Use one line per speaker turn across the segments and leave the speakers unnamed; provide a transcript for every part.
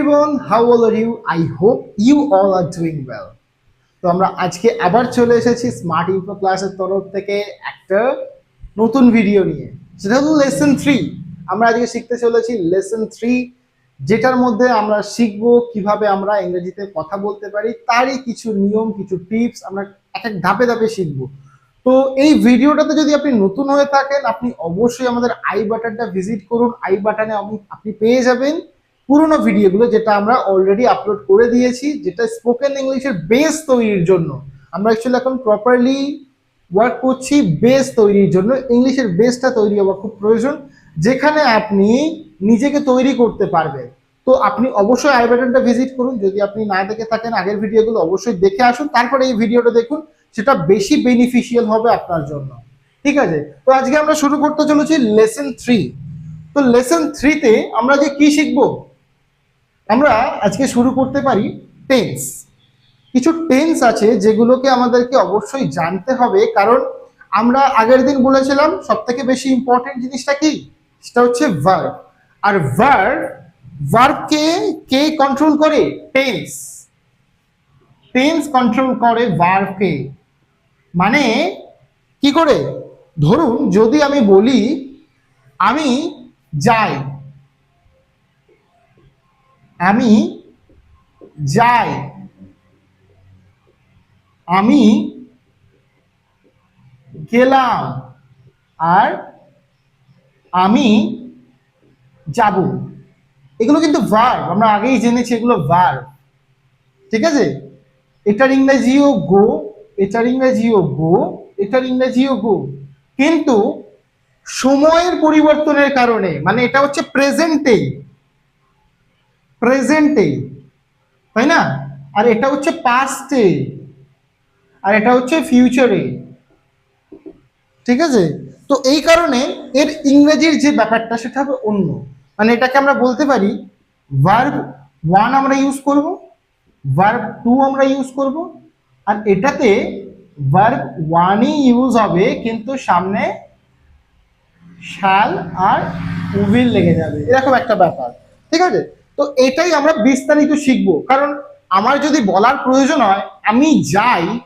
everyone, how all are you? I hope you all are doing well. তো আমরা আজকে আবার চলে এসেছি স্মার্ট ইনফো ক্লাসের তরফ থেকে একটা নতুন ভিডিও নিয়ে। সেটা হলো লেসন থ্রি আমরা আজকে শিখতে চলেছি লেসন থ্রি যেটার মধ্যে আমরা শিখব কীভাবে আমরা ইংরেজিতে কথা বলতে পারি তারই কিছু নিয়ম কিছু টিপস আমরা এক এক ধাপে ধাপে শিখব। তো এই ভিডিওটাতে যদি আপনি নতুন হয়ে থাকেন আপনি অবশ্যই আমাদের আই বাটনটা ভিজিট করুন। আই বাটনে আপনি পেয়ে যাবেন। পুরোনো ভিডিওগুলো যেটা আমরা অলরেডি আপলোড করে দিয়েছি, যেটা স্পোকেন ইংলিশের বেস তৈরির জন্য। আমরা অ্যাকচুয়ালি এখন প্রপারলি ওয়ার্ক করছি বেস তৈরির জন্য। ইংলিশের বেসটা তৈরি হওয়া খুব প্রয়োজন, যেখানে আপনি নিজেকে তৈরি করতে পারবেন। তো আপনি অবশ্যই আই বাটনটা ভিজিট করুন। যদি আপনি না দেখে থাকেন, আগের ভিডিওগুলো অবশ্যই দেখে আসুন। তারপরে এই ভিডিওটা দেখুন, সেটা বেশি বেনিফিশিয়াল হবে আপনার জন্য। ঠিক আছে? তো আজকে আমরা শুরু করতে চলেছি লেসন থ্রি তো লেসন থ্রিতে আমরা যে কি শিখব? আমরা আজকে শুরু করতে পারি টেন্স কিছু টেন্স আছে যেগুলোকে আমাদেরকে অবশ্যই জানতে হবে, কারণ আমরা আগের দিন বলেছিলাম সব থেকে বেশি ইম্পর্টেন্ট জিনিসটা কি? সেটা হচ্ছে ভার্ব আর ভার্ব ভার্বকে কে কন্ট্রোল করে? টেন্স টেন্স কন্ট্রোল করে ভার্বকে মানে কি করে? ধরুন যদি আমি বলি, আমি যাই। আমি যাই, আমি গেলাম আর আমি যাব। এগুলো কিন্তু ভার্ব আমরা আগেই জেনেছি এগুলো ভার্ব ঠিক আছে? এটার ইংরেজিও গো এটার ইংরেজিও গো এটার ইংরেজিও গো কিন্তু সময়ের পরিবর্তনের কারণে মানে এটা হচ্ছে প্রেজেন্টেই প্রেজেন্টে তাই না? আর এটা হচ্ছে পাস্টে আর এটা হচ্ছে ফিউচারে ঠিক আছে? তো এই কারণে এর ইংরেজির যে ব্যাপারটা, সেটা হবে অন্য। মানে এটাকে আমরা বলতে পারি ভার্ব ওয়ান আমরা ইউজ করব ভার্ব টু আমরা ইউজ করব, আর এটাতে ভার্ব ওয়ানই ইউজ হবে, কিন্তু সামনে শাল আর উইল লেগে যাবে। এরকম একটা ব্যাপার, ঠিক আছে? তো এটাই আমরা বিস্তারিত শিখব। কারণ আমার যদি বলার প্রয়োজন হয়, আমি যাই,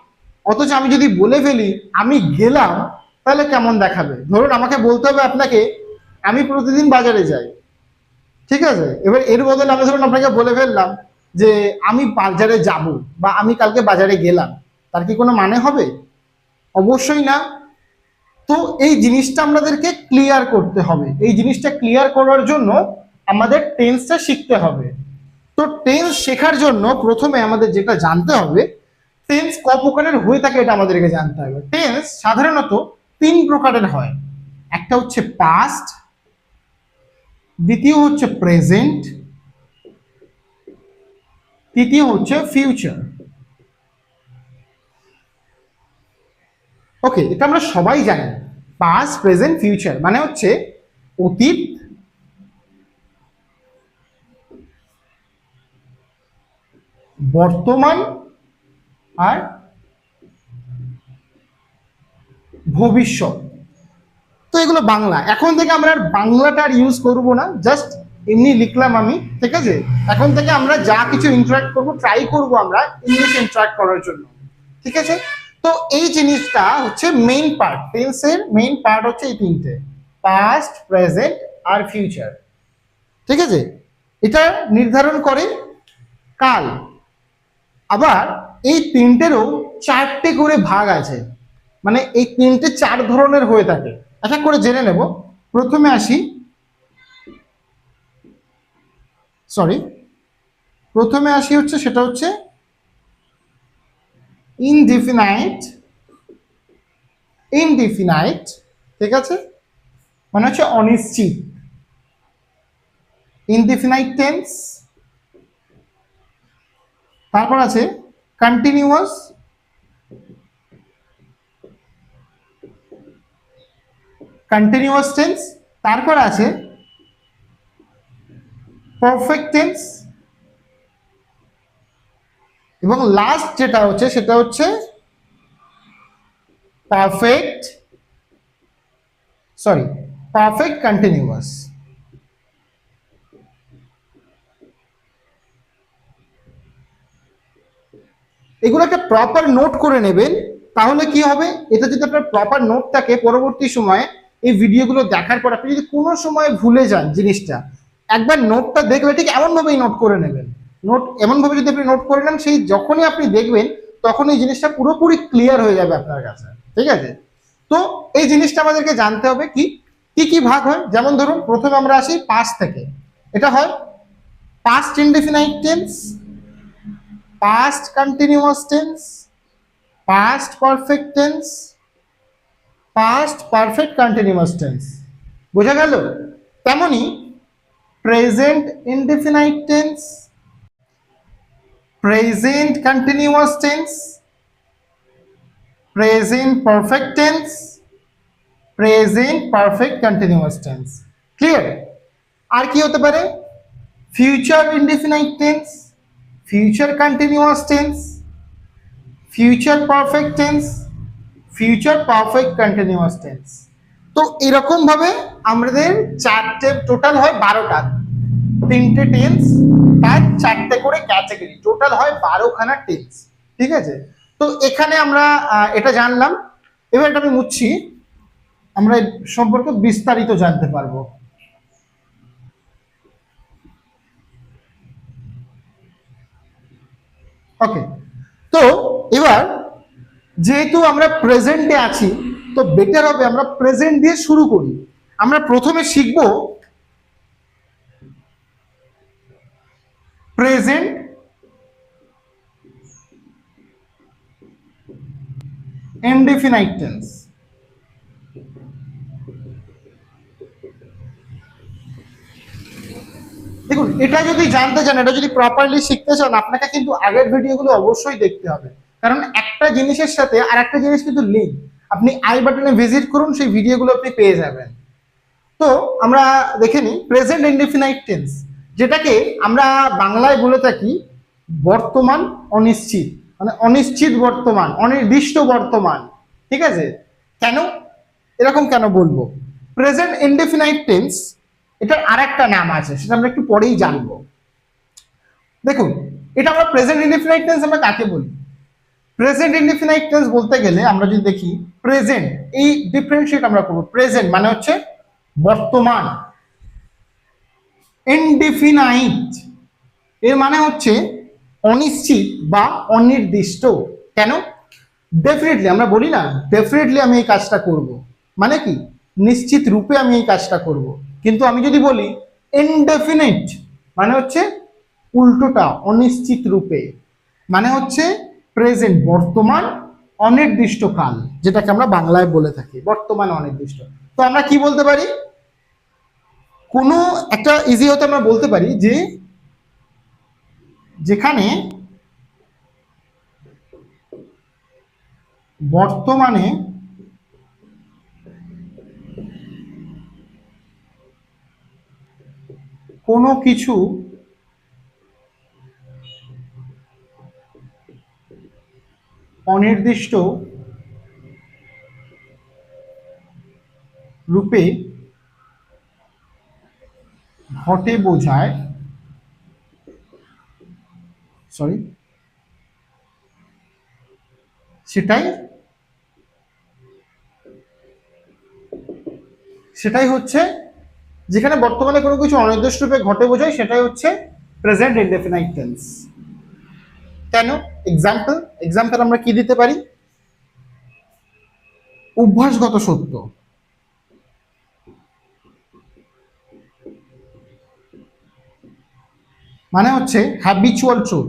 অথচ আমি যদি বলে ফেলি, আমি গেলাম, তাহলে কেমন দেখাবে? ধরুন আমাকে বলতে হবে আপনাকে, আমি প্রতিদিন বাজারে যাই। ঠিক আছে? এবার এর বদলে আমি ধরুন আপনাকে বলে ফেললাম যে, আমি বাজারে যাব বা আমি কালকে বাজারে গেলাম। তার কি কোনো মানে হবে? অবশ্যই না। তো এই জিনিসটা আমাদেরকে ক্লিয়ার করতে হবে। এই জিনিসটা ক্লিয়ার করার জন্য আমাদের টেন্সটা শিখতে হবে। তো টেন্স শেখার জন্য প্রথমে আমাদের যেটা জানতে হবে টেন্স ক প্রকারের হয়ে থাকে এটা আমাদেরকে জানতে হবে। টেন্স সাধারণত তিন প্রকারের হয়। একটা হচ্ছে পাস্ট দ্বিতীয় হচ্ছে প্রেজেন্ট তৃতীয় হচ্ছে ফিউচার ওকে এটা আমরা সবাই জানি। পাস্ট প্রেজেন্ট ফিউচার মানে হচ্ছে অতীত বর্তমান আর ভবিষ্যৎ। তো এগুলো বাংলা। এখন থেকে আমরা আর বাংলাটা আর ইউজ করব না। জাস্ট এমনি লিখলাম আমি, ঠিক আছে? এখন থেকে আমরা যা কিছু ইন্টারাক্ট করব ট্রাই করব আমরা ইংলিশ ইন্টারাক্ট করার জন্য। ঠিক আছে? তো এই জিনিসটা হচ্ছে মেইন পার্ট টেন্সের মেইন পার্ট হচ্ছে এই তিনটে। পাস্ট প্রেজেন্ট আর ফিউচার ঠিক আছে? এটা নির্ধারণ করে কাল। আবার এই তিনটেরও চারটে করে ভাগ আছে। মানে এই তিনটে চার ধরনের হয়ে থাকে। এক করে জেনে নেব। প্রথমে আসি। সরি প্রথমে আসি হচ্ছে, সেটা হচ্ছে ইনডিফিনাইট ইনডিফিনাইট ঠিক আছে? মানে হচ্ছে অনিশ্চিত। ইনডিফিনাইট টেন্স তারপর আছে কন্টিনিউয়াস কন্টিনিউয়াস টেন্স তারপর আছে পারফেক্ট টেন্স এবং লাস্ট যেটা হচ্ছে সেটা হচ্ছে পারফেক্ট সরি পারফেক্ট কন্টিনিউয়াস এগুলো একটা প্রপার নোট করে নেবেন, তাহলে কি হবে? এটা যদি আপনার প্রপার নোট থাকে, পরবর্তী সময়ে এই ভিডিওগুলো দেখার পর আপনি যদি কোনো সময় ভুলে যান জিনিসটা, একবার নোটটা দেখলে ঠিক এমনভাবেই নোট করে নেবেন। নোট এমনভাবে যদি আপনি নোট করে নেন, সেই যখনই আপনি দেখবেন, তখন এই জিনিসটা পুরোপুরি ক্লিয়ার হয়ে যাবে আপনার কাছে। ঠিক আছে? তো এই জিনিসটা আমাদেরকে জানতে হবে কি কি কি ভাগ হয়? যেমন ধরুন, প্রথমে আমরা আসি পাস্ট থেকে। এটা হয় past indefinite tense past continuous tense past perfect tense past perfect continuous tense বোঝা গেল? তেমনি present indefinite tense present continuous tense present perfect tense present perfect continuous tense clear আর কি হতে পারে? Future indefinite tense future continuous tense future perfect tense future perfect continuous tense তো এরকম ভাবে আমাদের চারটে টোটাল হয় বারোটা। তিনটে টেন্স তার চারটে করে ক্যাটাগরি টোটাল হয় বারোখানা টেন্স ঠিক আছে? তো এখানে আমরা এটা জানলাম। এবার এটা আমি মুছছি। আমরা সম্পর্কে বিস্তারিত জানতে পারব। ওকে তো এবার যেহেতু আমরা প্রেজেন্টে আছি, তো বেটার হবে আমরা প্রেজেন্ট দিয়ে শুরু করি। আমরা প্রথমে শিখব প্রেজেন্ট ইনডেফিনাইট দেখুন, এটা যদি জানতে চান, এটা যদি প্রপারলি শিখতে চান, আপনাকে কিন্তু আগের ভিডিওগুলো অবশ্যই দেখতে হবে। কারণ একটা জিনিসের সাথে আর একটা জিনিস কিন্তু লিঙ্ক আপনি আই বাটনে ভিজিট করুন, সেই ভিডিওগুলো আপনি পেয়ে যাবেন। তো, আমরা দেখে নিই প্রেজেন্ট ইনডিফিনাইট টেন্স যেটাকে আমরা বাংলায় বলে থাকি বর্তমান অনিশ্চিত। মানে অনিশ্চিত বর্তমান, অনির্দিষ্ট বর্তমান। ঠিক আছে? কেন? এরকম কেন বলব? প্রেজেন্ট ইনডিফিনাইট টেন্স এটার আর একটা নাম আছে, সেটা আমরা একটু পরেই জানব। দেখুন, এটা আমরা প্রেজেন্ট ইনডিফিনাইট টেন্স আমরা কাকে বলি? প্রেজেন্ট ইনডিফিনাইট টেন্স বলতে গেলে আমরা যদি দেখি প্রেজেন্ট এই ডিফারেন্সিয়েট আমরা করব। প্রেজেন্ট মানে হচ্ছে বর্তমান। ইনডিফিনাইট এর মানে হচ্ছে অনিশ্চিত বা অনির্দিষ্ট। কেন? ডেফিনেটলি আমরা বলি না ডেফিনেটলি আমি এই কাজটা করব। মানে কি? নিশ্চিত রূপে আমি এই কাজটা করব। কিন্তু আমি যদি বলি ইনডেফিনিট মানে হচ্ছে উল্টোটা, অনিশ্চিত রূপে মানে হচ্ছে প্রেজেন্ট বর্তমান অনির্দিষ্ট কাল যেটাকে আমরা বাংলায় বলে থাকি, বর্তমান অনির্দিষ্ট। তো আমরা কি বলতে পারি? কোনো একটা ইজি হতে আমরা বলতে পারি যে, যেখানে বর্তমানে কোনো কিছু অনির্দিষ্ট রূপে ঘটে বোঝায় সরি সেটাই সেটাই হচ্ছে যেখানে বর্তমানে কোনো কিছু অনির্দিষ্ট রূপে ঘটে বোঝায়, সেটাই হচ্ছে প্রেজেন্ট ইনডেফিনাইট টেন্স কেন? এক্সাম্পল এক্সাম্পল আমরা কি দিতে পারি? অভ্যাসগত সত্য। মানে হচ্ছে হ্যাবিচুয়াল ট্রুথ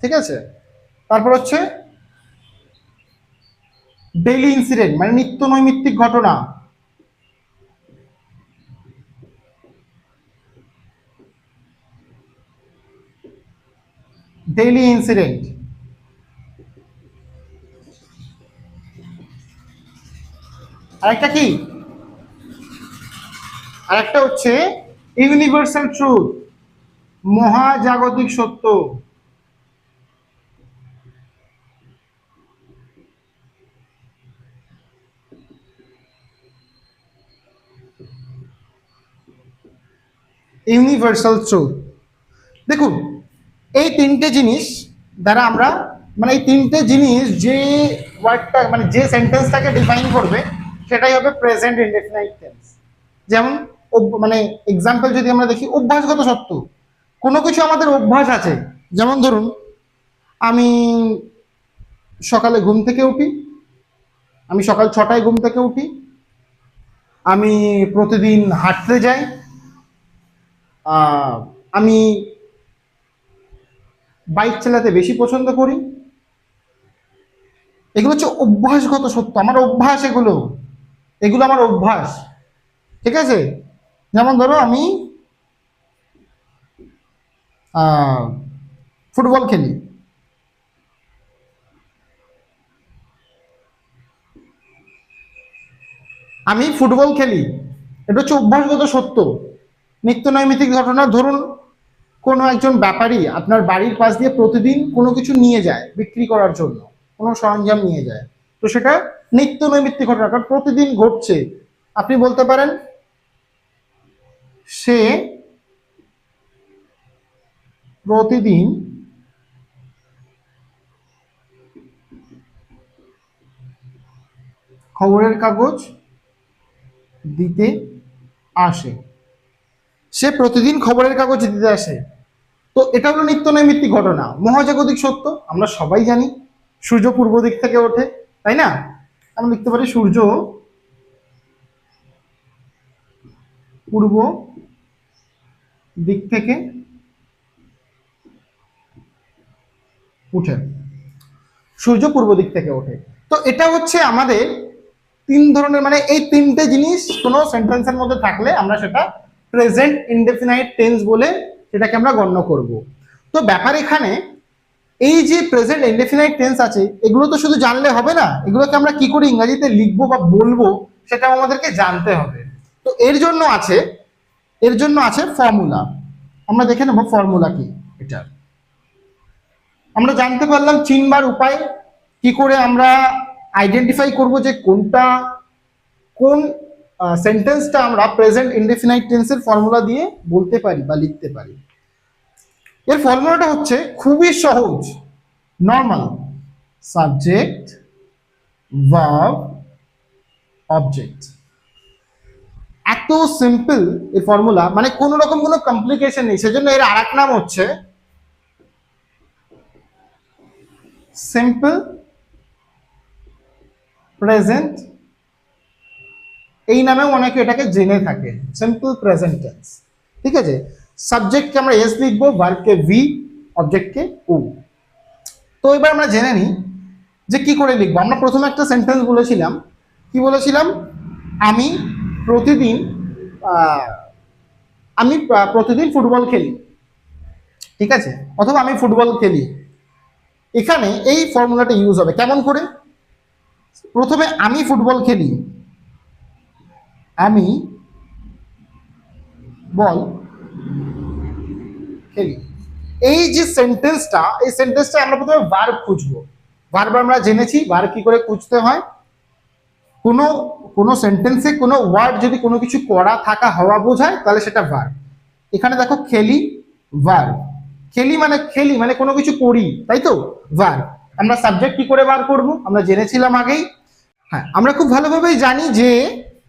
ঠিক আছে? তারপর হচ্ছে ডেইলি ইনসিডেন্ট মানে নিত্য নৈমিত্তিক ঘটনা। ডেইলি ইনসিডেন্ট আরেকটা কি? আরেকটা হচ্ছে ইউনিভার্সাল ট্রুথ মহাজাগতিক সত্য। ইউনিভার্সাল ট্রুথ দেখুন, এই তিনটে জিনিস দ্বারা আমরা মানে এই তিনটে জিনিস যে ওয়ার্ডটা মানে যে সেন্টেন্সটাকে ডিফাইন করবে, সেটাই হবে প্রেজেন্ট ইনডেফিনাইট টেন্স যেমন মানে এক্সাম্পল যদি আমরা দেখি, অভ্যাসগত সত্য। কোনো কিছু আমাদের অভ্যাস আছে। যেমন ধরুন, আমি সকালে ঘুম থেকে উঠি, আমি সকাল ছটায় ঘুম থেকে উঠি, আমি প্রতিদিন হাঁটতে যাই আমি বাইক চালাতে বেশি পছন্দ করি। এগুলো হচ্ছে অভ্যাসগত সত্য, আমার অভ্যাস এগুলো। এগুলো আমার অভ্যাস, ঠিক আছে? যেমন ধরো আমি ফুটবল খেলি। আমি ফুটবল খেলি। এটা হচ্ছে অভ্যাসগত সত্য। নিত্য নৈমিত্তিক ঘটনা, ধরুন কোনো একজন ব্যাপারী আপনার বাড়ির পাশ দিয়ে প্রতিদিন কোনো কিছু নিয়ে যায় বিক্রি করার জন্য, কোনো সরঞ্জাম নিয়ে যায়, তো সেটা নিত্য নৈমিত্তিক ঘটনা, কারণ প্রতিদিন ঘটছে। আপনি বলতে পারেন, সে প্রতিদিন খবরের কাগজ দিতে আসে। সে প্রতিদিন খবরের কাগজ দিতে আসে। তো এটা হলো নিত্য নৈমিত্তিক ঘটনা। মহাজাগতিক সত্য, আমরা সবাই জানি, সূর্য পূর্ব দিক থেকে ওঠে, তাই না? আমরা লিখতে পারি সূর্য পূর্ব দিক থেকে উঠে। সূর্য পূর্ব দিক থেকে ওঠে। তো এটা হচ্ছে আমাদের তিন ধরনের মানে এই তিনটে জিনিস কোনো সেন্টেন্সের মধ্যে থাকলে আমরা সেটা প্রেজেন্ট ইনডেফিনাইট টেন্স বলে সেটাকে আমরা গণ্য করব। তো ব্যাপার এখানে, এই যে প্রেজেন্ট ইনডেফিনাইট টেন্স আছে, এগুলো তো শুধু জানলে হবে না, এগুলোকে আমরা কি করে ইংরেজিতে লিখব বা বলব সেটা আমাদেরকে জানতে হবে। তো এর জন্য আছে, এর জন্য আছে ফর্মুলা আমরা দেখে নেব ফর্মুলা কি, এটা। আমরা জানতে পারলাম চিনবার উপায়, কি করে আমরা আইডেন্টিফাই করব যে কোনটা, কোন সেন্টেন্সটা আমরা প্রেজেন্ট ইনডেফিনাইট টেন্সের ফর্মুলা দিয়ে বলতে পারি বা লিখতে পারি। এর ফর্মুলাটা হচ্ছে খুবই সহজ নর্মাল সাবজেক্ট ভার্ব অবজেক্ট এত সিম্পল এই ফর্মুলা মানে কোনো রকম কোনো কমপ্লিকেশন নেই, সেজন্য এর আরেক নাম হচ্ছে সিম্পল প্রেজেন্ট এই নামেও অনেকে এটাকে জেনে থাকে। সিম্পল প্রেজেন্ট টেন্স ঠিক আছে? সাবজেক্টকে আমরা এস লিখব ভার্বকে ভি অবজেক্টকে ও তো এবার আমরা জেনে নিই যে কি করে লিখব। আমরা প্রথমে একটা সেন্টেন্স বলেছিলাম। কি বলেছিলাম? আমি প্রতিদিন আমি প্রতিদিন ফুটবল খেলি। ঠিক আছে? অথবা আমি ফুটবল খেলি। এখানে এই ফর্মুলাটা ইউজ হবে। কেমন করে? প্রথমে আমি ফুটবল খেলি। আমি বল। খেলি এই যে সেন্টেন্সটা এই সেন্টেন্সটা আমরা প্রথমে ভার্ব খুঁজবো। ভার্ব আমরা জেনেছি ভার্ব কি করে খুঁজতে হয়? কোনো কোনো সেন্টেন্সে কোনো ওয়ার্ড যদি কোনো কিছু করা, থাকা, হওয়া বোঝায়, তাহলে সেটা ভার্ব এখানে দেখো খেলি ভার্ব খেলি মানে খেলি মানে কোনো কিছু করি, তাই তো? ভার্ব আমরা সাবজেক্ট কি করে বার করব? আমরা জেনেছিলাম আগেই। হ্যাঁ আমরা খুব ভালোভাবেই জানি যে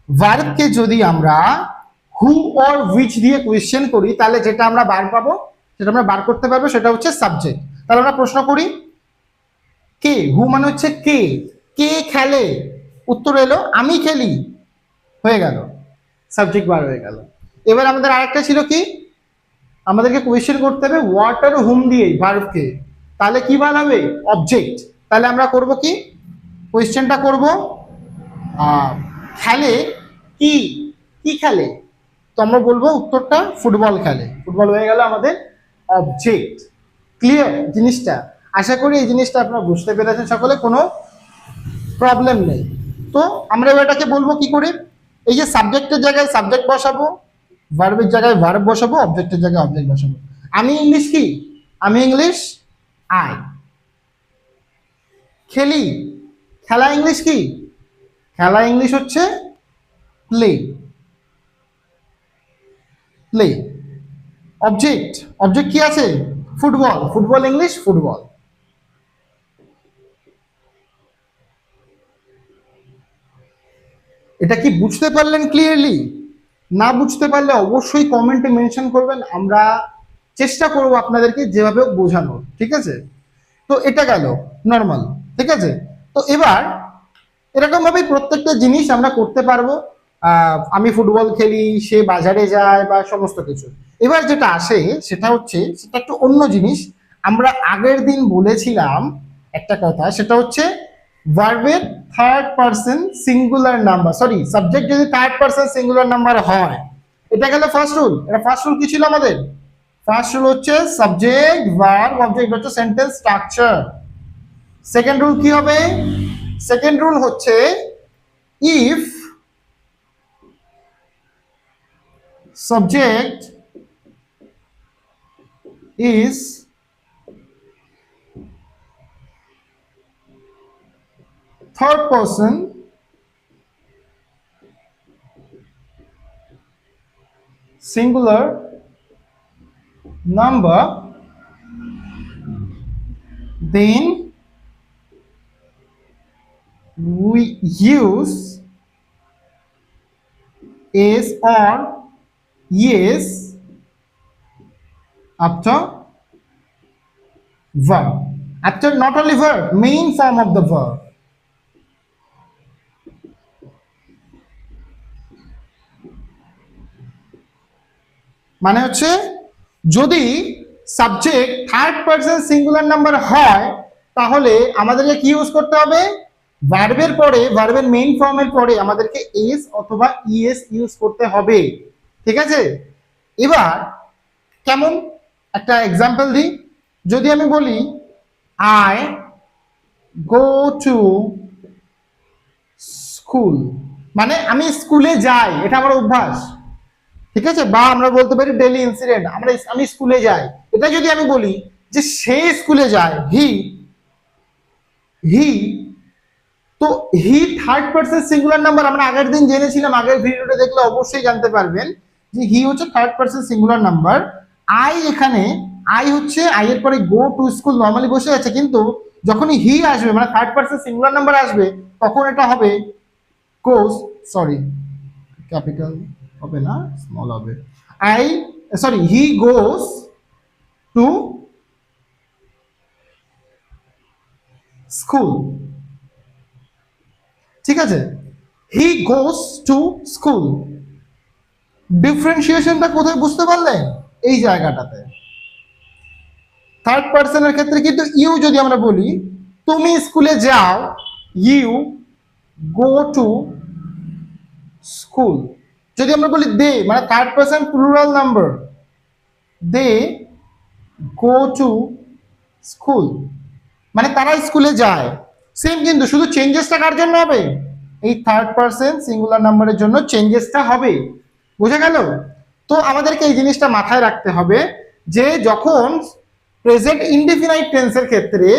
ভার্বকে যদি আমরা হু অর উইচ দিয়ে কোয়েশ্চেন করি, তাহলে যেটা আমরা বার পাবো সেটা আমরা বার করতে পারব, সেটা হচ্ছে সাবজেক্ট তাহলে আমরা প্রশ্ন করি, কে? হু মানে হচ্ছে কে? কে খেলে? উত্তর এলো, আমি খেলি। হয়ে গেল। সাবজেক্ট বার হয়ে গেল। এবার আমাদের আরেকটা ছিল কি? আমাদেরকে কোয়েশ্চেন করতে হবে ওয়াটার হুম দিয়ে ভার্বকে তাহলে কি বার হবে? অবজেক্ট তাহলে আমরা করব কি? কোয়েশ্চেনটা করব খেলে কি কি খেলে? তো আমরা বলব উত্তরটা ফুটবল খেলে। ফুটবল হয়ে গেল আমাদের অবজেক্ট ক্লিয়ার জিনিসটা? আশা করি এই জিনিসটা আপনারা বুঝতে পেরেছেন সকলে, কোনো প্রবলেম নেই। তো আমরা এটাকে বলব কি করে? এই যে সাবজেক্টের জায়গায় সাবজেক্ট বসাবো ভার্বের জায়গায় ভার্ব বসাবো অবজেক্টের জায়গায় অবজেক্ট বসাবো। আমি ইংলিশ কি? আমি ইংলিশ? আই খেলি। খেলা ইংলিশ কি? খেলা ইংলিশ হচ্ছে প্লে প্লে অবজেক্ট অবজেক্ট কি আছে? ফুটবল ফুটবল ইংলিশ ফুটবল এটা কি বুঝতে পারলেন ক্লিয়ারলি না বুঝতে পারলে অবশ্যই কমেন্টে মেনশন করবেন, আমরা চেষ্টা করব আপনাদেরকে যেভাবে বোঝানোর, ঠিক আছে? তো এটা গেল নর্মাল ঠিক আছে? তো এবার এরকম ভাবেই প্রত্যেকটা জিনিস আমরা করতে পারব। আমি ফুটবল খেলি, সে বাজারে যায় বা সমস্ত কিছু। এবার যেটা আসে, সেটা হচ্ছে, সেটা একটু অন্য জিনিস। আমরা আগের দিন বলেছিলাম একটা কথা, সেটা হচ্ছে ভার্বের third person singular number sorry subject যদি থার্ড পার্সন সিঙ্গুলার নাম্বার হয়, এটা গেল ফার্স্ট রুল এটা ফার্স্ট রুল কি ছিল আমাদের? ফার্স্ট রুল হচ্ছে সাবজেক্ট ভার্ব অবজেক্ট হচ্ছে সেন্টেন্স স্ট্রাকচার সেকেন্ড রুল কি হবে? সেকেন্ড রুল হচ্ছে if subject is third person singular number then we use is or yes after verb. After not only verb, main form of the verb. মানে হচ্ছে যদি subject third person singular number হয় তাহলে আমাদেরকে কি use করতে হবে ভার্বের পরে ভার্বের মেইন ফর্মের পরে আমাদেরকে এস অথবা ইএস ইউজ করতে হবে। ঠিক আছে? এবার কেমন? একটা এক্সাম্পল দিই। যদি আমি বলি আই গো টু স্কুল মানে আমি স্কুলে যাই, এটা আমার অভ্যাস। ঠিক আছে? বা আমরা বলতে পারি ডেলি ইনসিডেন্ট আমরা আমি স্কুলে যাই। এটা যদি আমি বলি যে সে স্কুলে যায় হি হি তো he third person singular number আমরা আগের দিন জেনেছিলাম, আগের ভিডিওটা দেখলে অবশ্যই জানতে পারবেন যে হি হচ্ছে third person singular number I এখানে আই হচ্ছে আই এর পরে গো টু স্কুল নর্মালি বসে আছে, কিন্তু যখনই হি আসবে মানে থার্ড পার্সন সিঙ্গুলার নাম্বার আসবে, তখন এটা হবে কোস সরি ক্যাপিটাল হবে না স্মল হবে। I sorry he goes to school ঠিক আছে? হি গোস টু স্কুল ডিফারেন্সিয়েশনটা কোথায় বুঝতে পারলেন এই জায়গাটাতে। থার্ড পার্সনের ক্ষেত্রে কিন্তু ইউ যদি আমরা বলি, তুমি স্কুলে যাও ইউ গো টু স্কুল যদি আমরা বলি দে মানে third person plural number they go to school মানে তারা স্কুলে যায়। সেম কিন্তু, শুধু চেঞ্জেসটা কার জন্য হবে? এই থার্ড পার্সন সিঙ্গুলার নাম্বারের জন্য চেঞ্জেসটা হবে। বোঝা গেল? তো আমাদেরকে এই জিনিসটা মাথায় রাখতে হবে যে যখন প্রেজেন্ট ইনডিফিনাইট টেন্সের ক্ষেত্রে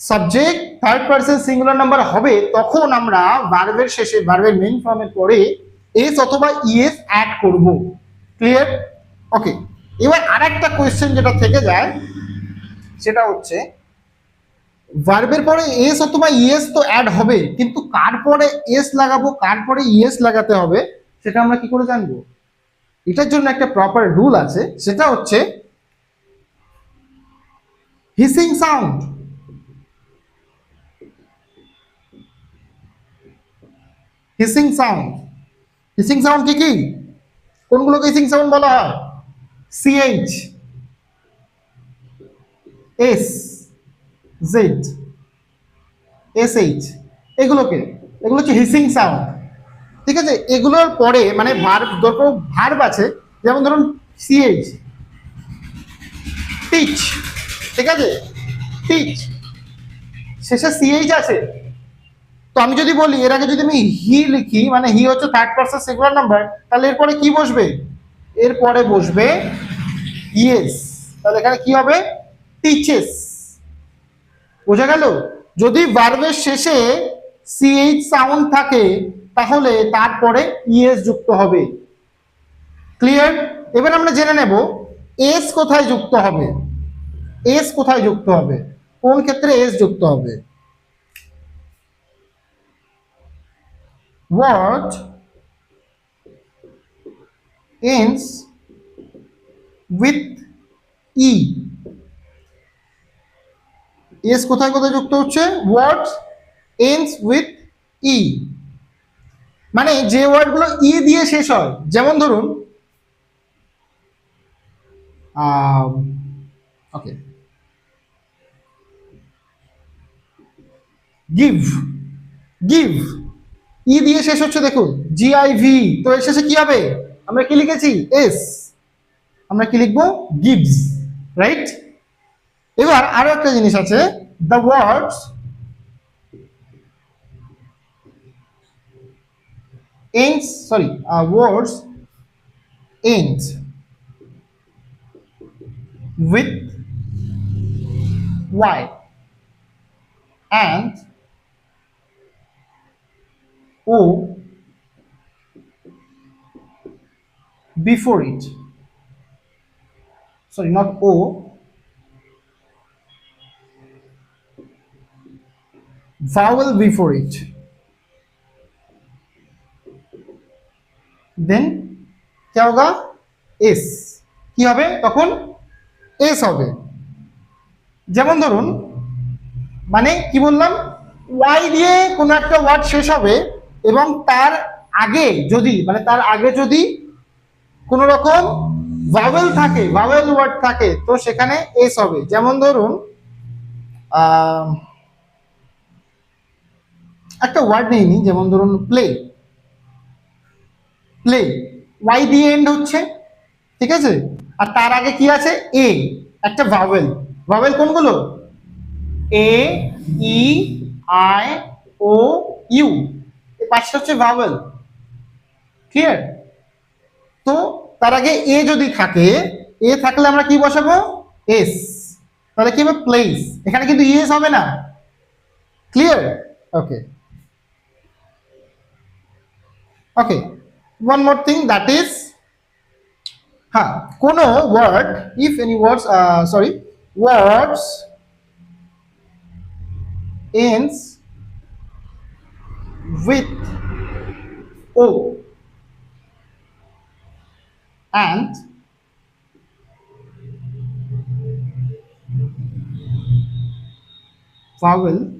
subject third person singular number হবে, তখন আমরা ভার্বের শেষে ভার্বের মেইন ফর্মের পরে এস অথবা ইএস অ্যাড করব। ক্লিয়ার ওকে এবার আরেকটা কোয়েশ্চেন যেটা থেকে যায়, সেটা হচ্ছে ভার্বের পরে এস অথবা ইএস তো অ্যাড হবে, কিন্তু কার পরে এস লাগাবো, কার পরে ইএস লাগাতে হবে, সেটা আমরা কি করে জানব? এটার জন্য একটা প্রপার রুল আছে, সেটা হচ্ছে hissing sound hissing sound hissing sound কি কি? কোনগুলোকে হিসিং সাউন্ড বলা হয়? C H S Z S H এগুলোকে, এগুলো হচ্ছে হিসিং সাউন্ড ঠিক আছে? এগুলোর পরে মানে ভার্ব দুটো ভার্ব আছে, যেমন ধরুন সিএইচ টিচ ঠিক আছে? টিচ শেষে সিএইচ আছে। তো আমি যদি বলি, এর আগে যদি আমি হি লিখি মানে হি হচ্ছে থার্ড পার্সন সিঙ্গুলার নাম্বার তাহলে এরপরে কি বসবে? এরপরে বসবে ইয়েস তাহলে এখানে কি হবে? টিচেস বোঝা গেল? যদি ভার্বের শেষে সিএইচ সাউন্ড থাকে, তাহলে তারপরে ইএস যুক্ত হবে। ক্লিয়ার এবার আমরা জেনে নেব এস কোথায় যুক্ত হবে? এস কোথায় যুক্ত হবে? কোন ক্ষেত্রে এস যুক্ত হবে? What ends with e? S কোথায় কোথায় যুক্ত হচ্ছে? What ends উইথ ই মানে যে ওয়ার্ডগুলো ই দিয়ে শেষ হয়, যেমন ধরুন ওকে গিভ গিভ ই দিয়ে শেষ হচ্ছে, দেখুন জিআইভি তো এর শেষে কি হবে? আমরা কি লিখেছি? এস আমরা কি লিখব? গিভস রাইট এবার আরো একটা জিনিস আছে the words ends sorry uh, words end with y and o before it sorry not o vowel before it দেন क्या होगा এস কি হবে তখন এস হবে যেমন ধরুন মানে কি বললাম ওয়াই দিয়ে কোনো একটা ওয়ার্ড শেষ হবে এবং তার আগে যদি মানে তার আগে যদি কোনো রকম ভাওয়েল থাকে ভাওয়েল ওয়ার্ড থাকে তো সেখানে এস হবে যেমন ধরুন আহ, একটা ওয়ার্ড নেই নি, যেমন ধরুন প্লে প্লে ওয়াই দিয়ে এন্ড হচ্ছে, ঠিক আছে? আর তার আগে কি আছে? এ একটা ভাওয়েল ভাওয়েল কোনগুলো? এ ই আই ও ইউ এই পাঁচটা হচ্ছে ভাওয়েল ক্লিয়ার তো তার আগে এ যদি থাকে এ থাকলে আমরা কি বসাবো? এস তাহলে কি হবে? প্লেস এখানে কিন্তু ইএস হবে না। Clear okay okay one more thing that is huh, kono word if any words uh, sorry words ends with o and vowel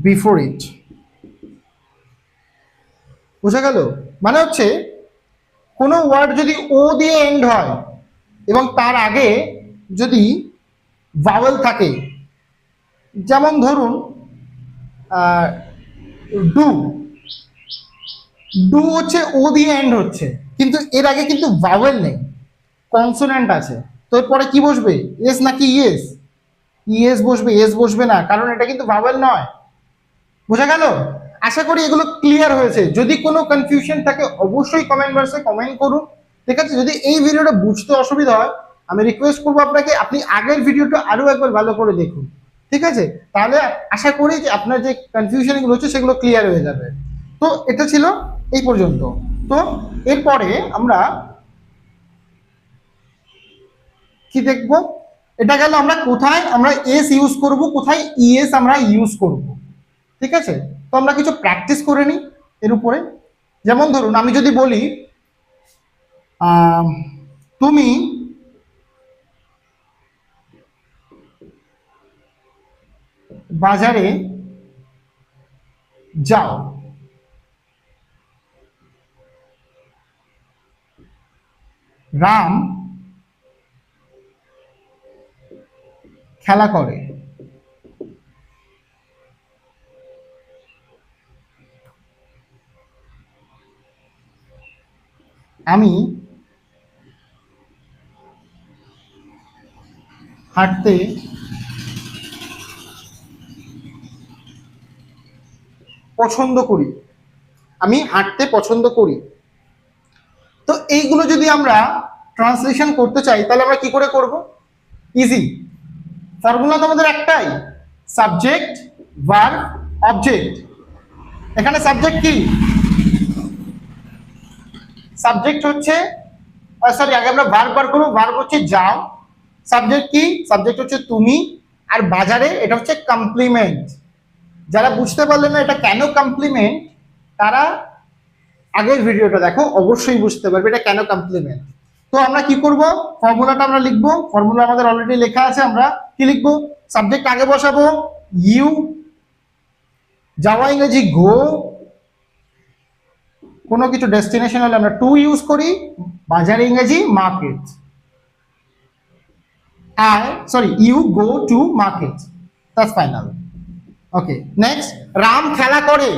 before it. বোঝা গেল? মানে হচ্ছে, কোনো ওয়ার্ড যদি ও দিয়ে এন্ড হয়, এবং তার আগে যদি ভাওয়েল থাকে, যেমন ধরুন ডু ডু হচ্ছে ও দিয়ে এন্ড হচ্ছে, কিন্তু এর আগে কিন্তু ভাওয়েল নেই কনসোনেন্ট আছে। তো এরপরে কি বসবে? এস নাকি ইয়েস ইয়েস বসবে এস বসবে না, কারণ এটা কিন্তু ভাওয়েল নয়। বোঝা গেল? আশা করি এগুলো ক্লিয়ার হয়েছে। যদি কোনো কনফিউশন থাকে, অবশ্যই কমেন্ট বক্সে কমেন্ট করুন। ঠিক আছে? যদি এই ভিডিওটা বুঝতে অসুবিধা হয়, আমি রিকোয়েস্ট করব আপনাকে, আপনি আগের ভিডিওটা আরও একবার ভালো করে দেখুন। ঠিক আছে? তাহলে আশা করি যে আপনার যে কনফিউশনগুলো হচ্ছে, সেগুলো ক্লিয়ার হয়ে যাবে। তো এটা ছিল এই পর্যন্ত। তো এরপরে আমরা কি দেখব? এটা গেল আমরা কোথায়? আমরা এস ইউজ করব। কোথায় ইএস আমরা ইউজ করব? ঠিক আছে? তো আমরা কিছু প্র্যাকটিস করে নিই এর উপরে। যেমন ধরুন, আমি যদি বলি তুমি বাজারে যাও। রাম খেলা করে। আমি হাঁটতে পছন্দ করি। আমি হাঁটতে পছন্দ করি। তো এইগুলো যদি আমরা ট্রান্সলেশন করতে চাই, তাহলে আমরা কি করে করব? ইজি ফর্মুলা তো আমাদের একটাই। সাবজেক্ট ভার্ব অবজেক্ট এখানে সাবজেক্ট কি? সাবজেক্ট হচ্ছে সরি আগে আমরা ভার্ব বার করব ভার্ব হচ্ছে যাও। সাবজেক্ট কি? সাবজেক্ট হচ্ছে তুমি। আর বাজারে এটা হচ্ছে কমপ্লিমেন্ট যারা বুঝতে পারলেন না এটা কেন কমপ্লিমেন্ট তারা আগের ভিডিওটা দেখো, অবশ্যই বুঝতে পারবে এটা কেন কমপ্লিমেন্ট তো আমরা কি করব? ফর্মুলাটা আমরা লিখব। ফর্মুলা আমাদের অলরেডি লেখা আছে, আমরা কি লিখব? সাবজেক্ট আগে বসাবো। ইউ যাওয়া ইংরেজি গো কোনো কিছু ডেস্টিনেশন হলে আমরা টু ইউজ করি, বাজারে ইংরেজি market I sorry you go to market that's final okay next Ram খেলা করে।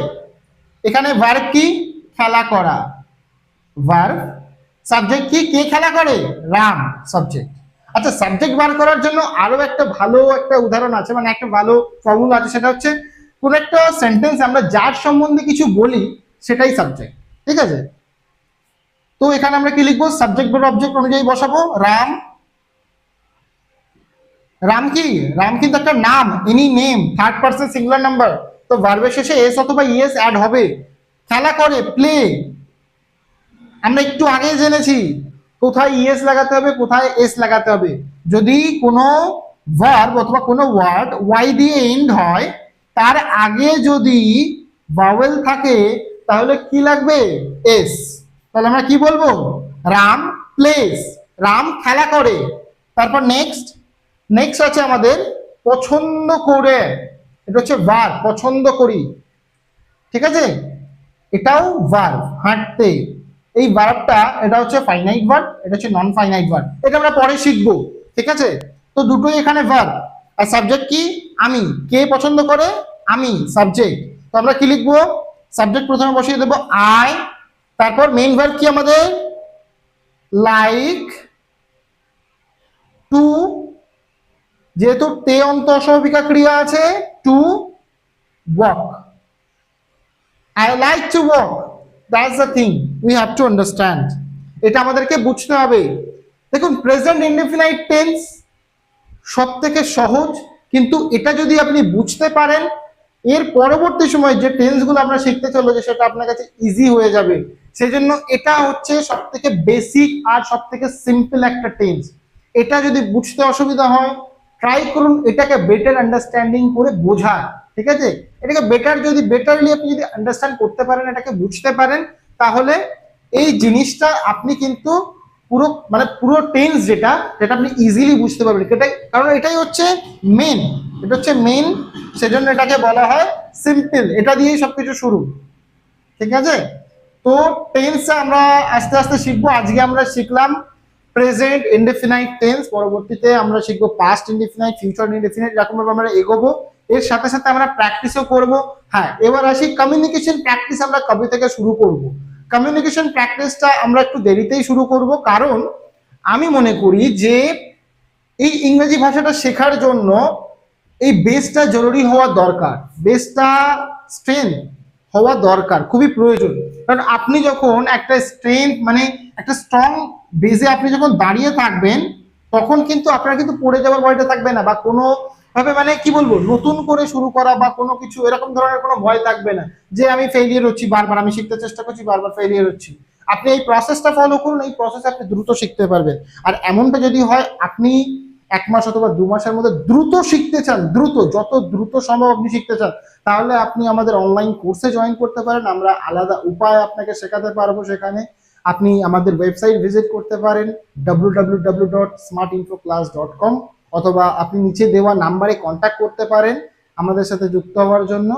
এখানে ভার্ব কি? খেলা করা। ভার্ব সাবজেক্ট কি? কে খেলা করে? রাম সাবজেক্ট আচ্ছা সাবজেক্ট বার করার জন্য আরও একটা ভালো একটা উদাহরণ আছে মানে একটা ভালো ফর্মুলা আছে, সেটা হচ্ছে, কোন একটা সেন্টেন্স আমরা যার সম্বন্ধে কিছু বলি, সেটাই সাবজেক্ট ঠিক আছে? তো এখানে আমরা কি লিখব? সাবজেক্ট বড় অবজেক্ট অনুযায়ী বসাবো। রাম। রাম কি? রাম কিন্তু একটা নাম any name third person singular number তো ভার্বের শেষে এস অথবা ইএস অ্যাড হবে। খেলা করে প্লে আমরা একটু আগে জেনেছি, কোথায় ইএস লাগাতে হবে, কোথায় এস লাগাতে হবে। যদি কোনো ভার্ব অথবা কোনো ওয়ার্ড ওয়াই দিয়ে এন্ড হয়, তার আগে যদি ভাওয়েল থাকে তাহলে কি লাগবে? এস তাহলে আমরা কি বলব? রাম প্লেস রাম খেলা করে। তারপর নেক্সট নেক্সট আছে আমাদের পছন্দ করে। এটা হচ্ছে ভার পছন্দ করি। ঠিক আছে? এটাও ভার্ব হাঁটতে। এই ভার্বটা এটা হচ্ছে ফাইনাইট ভার্ব এটা হচ্ছে নন ফাইনাইট ভার্ব এটা আমরা পরে শিখব। ঠিক আছে? তো দুটোই এখানে ভার্ব আর সাবজেক্ট কি? আমি। কে পছন্দ করে? আমি সাবজেক্ট তো আমরা কি লিখব? সাবজেক্ট প্রথমে বসিয়ে দেবো আই তারপর মেইন ভার্ব কি আমাদের? লাইক টু যেহেতু তে অন্ত অস্বাভাবিকা ক্রিয়া আছে to walk I like to walk that's the thing we have to understand এটা আমাদেরকে বুঝতে হবে। দেখুন প্রেজেন্ট ইনডেফিনাইট টেন্স সব থেকে সহজ, কিন্তু এটা যদি আপনি বুঝতে পারেন এর পরবর্তী সময় যে টেন্সগুলো আমরা শিখতে চলো যে সেটা আপনার কাছে ইজি হয়ে যাবে। সেই জন্য এটা হচ্ছে সব থেকে বেসিক আর সব থেকে সিম্পল একটা টেন্স এটা যদি বুঝতে অসুবিধা হয় ট্রাই করুন, এটাকে বেটার আন্ডারস্ট্যান্ডিং করে বোঝা ঠিক আছে? এটাকে বেটার যদি বেটারলি আপনি যদি আন্ডারস্ট্যান্ড করতে পারেন, এটাকে বুঝতে পারেন, তাহলে এই জিনিসটা আপনি কিন্তু পুরো মানে পুরো টেন্স যেটা, সেটা আপনি ইজিলি বুঝতে পারবেন। কারণ এটাই হচ্ছে মেন এটা হচ্ছে মেন সেজন্য এটাকে বলা হয় সিম্পল এটা দিয়েই সবকিছু শুরু। ঠিক আছে? তো টেন্স আমরা আস্তে আস্তে শিখব। আজকে আমরা শিখলাম প্রেজেন্ট ইনডেফিনাইট টেন্স পরবর্তীতে আমরা শিখব পাস্ট ইনডেফিনাইট ফিউচার ইনডেফিনাইট এরকম ভাবে আমরা এগোবো। এর সাথে সাথে আমরা প্র্যাকটিসও করব। হ্যাঁ এবার আসি কমিউনিকেশন প্র্যাকটিস আমরা কবে থেকে শুরু করব? কমিউনিকেশন প্র্যাকটিসটা আমরা একটু দেরিতেই শুরু করব। কারণ আমি মনে করি যে এই ইংরেজি ভাষাটা শেখার জন্য এই বেসটা জরুরি হওয়া দরকার। বেসটা স্ট্রেংথ হওয়া দরকার, খুবই প্রয়োজন। কারণ আপনি যখন একটা স্ট্রেংথ মানে একটা স্ট্রং বেসে আপনি যখন দাঁড়িয়ে থাকবেন, তখন কিন্তু আপনার কিন্তু পড়ে যাওয়ার ভয়টা থাকবে না বা কোনো ভাবে মানে কি বলব, নতুন করে শুরু করা বা কোনো কিছু এরকম ধরনের কোনো ভয় থাকবে না যে আমি ফেলিয়ার হচ্ছি, বারবার আমি শিখতে চেষ্টা করছি, বারবার ফেলিয়ার হচ্ছি। আপনি এই প্রসেসটা ফলো করুন, এই প্রসেসে আপনি দ্রুত শিখতে পারবেন। আর এমনটা যদি হয়, আপনি এক মাস অথবা দু মাসের মধ্যে দ্রুত শিখতে চান, দ্রুত, যত দ্রুত সম্ভব আপনি শিখতে চান, তাহলে আপনি আমাদের অনলাইন কোর্সে জয়েন করতে পারেন। আমরা আলাদা উপায় আপনাকে শেখাতে পারব সেখানে। আপনি আমাদের ওয়েবসাইট ভিজিট করতে পারেন W W W dot smart info class dot com অথবা আপনি নিচে দেওয়া নাম্বারে কন্ট্যাক্ট করতে পারেন আমাদের সাথে যুক্ত হওয়ার জন্য।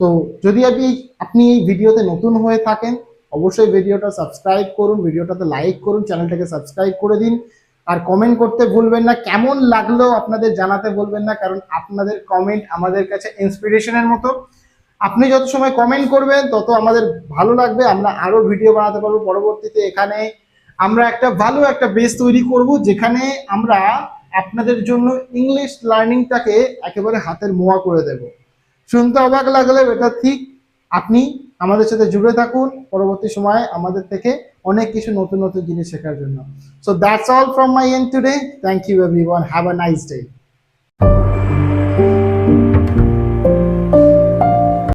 তো যদি আপনি আপনি এই ভিডিওতে নতুন হয়ে থাকেন, অবশ্যই ভিডিওটা সাবস্ক্রাইব করুন, ভিডিওটাতে লাইক করুন চ্যানেলটাকে সাবস্ক্রাইব করে দিন। আর কমেন্ট করতে ভুলবেন না। কেমন লাগল আপনাদের জানাতে বলবেন না, কারণ আপনাদের কমেন্ট আমাদের কাছে ইন্সপিরেশনের মতো। আপনি যত সময় কমেন্ট করবেন, তত আমাদের ভালো লাগবে। আমরা আরও ভিডিও বানাতে পারব পরবর্তীতে এখানে। আমরা একটা ভালো একটা বেস তৈরি করব, যেখানে আমরা আপনাদের জন্য ইংলিশ লার্নিংটাকে একেবারে হাতের মোয়া করে দেব। শুনতে অবাক লাগলে এটা ঠিক। আপনি আমাদের সাথে জুড়ে থাকুন। পরবর্তী সময়ে আমাদের থেকে অনেক কিছু নতুন নতুন জিনিস শেখার জন্য। So that's all from my end today thank you everyone have a nice day